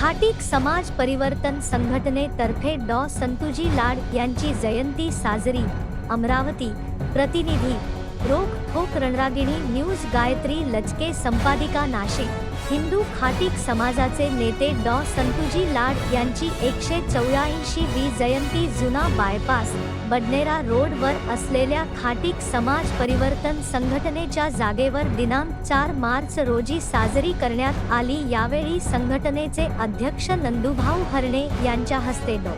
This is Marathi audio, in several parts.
खाटीक समाज परिवर्तन संघटनेतर्फे डॉ. संतुजी लाड यांची जयंती साजरी. अमरावती प्रतिनिधी रोख रणरागिणी न्यूज गायत्री लचके संपादिका नाशिक. हिंदू खाटीक समाजाचे नेते डॉ. संतुजी लाड यांची एकशे चौऱ्याऐंशी वी जयंती जुना बायपास बडनेरा रोडवर असलेल्या खाटीक समाज परिवर्तन संघटनेच्या जागेवर दिनांक चार मार्च रोजी साजरी करण्यात आली. यावेळी संघटनेचे अध्यक्ष नंदुभाऊ हरणे यांच्या हस्ते डॉ.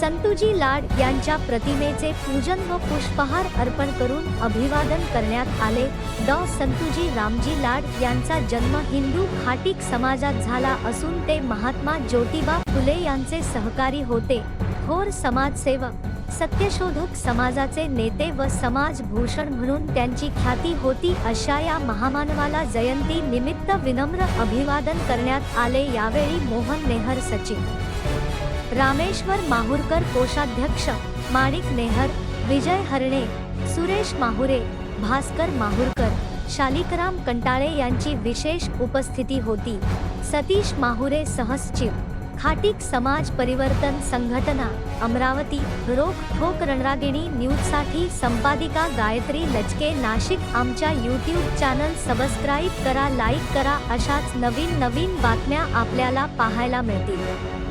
संतुजी लाड यांच्या प्रतिमेचे पूजन व पुष्पहार अर्पण करून अभिवादन करण्यात आले. डॉ. संतुजी रामजी लाड यांचा जन्म हिंदू खाटिक समाजात झाला असून ते महात्मा ज्योतिबा फुले यांचे सहकारी होते. थोर समाजसेवक सत्यशोधक समाजाचे नेते व समाज भूषण म्हणून त्यांची ख्याती होती अशा या महामानवाला जयंती निमित्त विनम्र अभिवादन करण्यात आले यावेळी मोहन नेहर सचिव रामेश्वर माहुरकर कोषाध्यक्ष माणिक नेहर विजय हरणे सुरेश माहुरे भास्कर माहुरकर शालिकराम कंटाळे यांची विशेष उपस्थिती होती. सतीश माहुरे सहसचिव खाटीक समाज परिवर्तन संघटना अमरावती रोख ठोक रणरागिणी न्यूजसाठी संपादिका गायत्री लचके नाशिक आमच्या यूट्यूब चॅनल सबस्क्राईब करा लाईक करा अशाच नवीन नवीन बातम्या आपल्याला पाहायला मिळतील.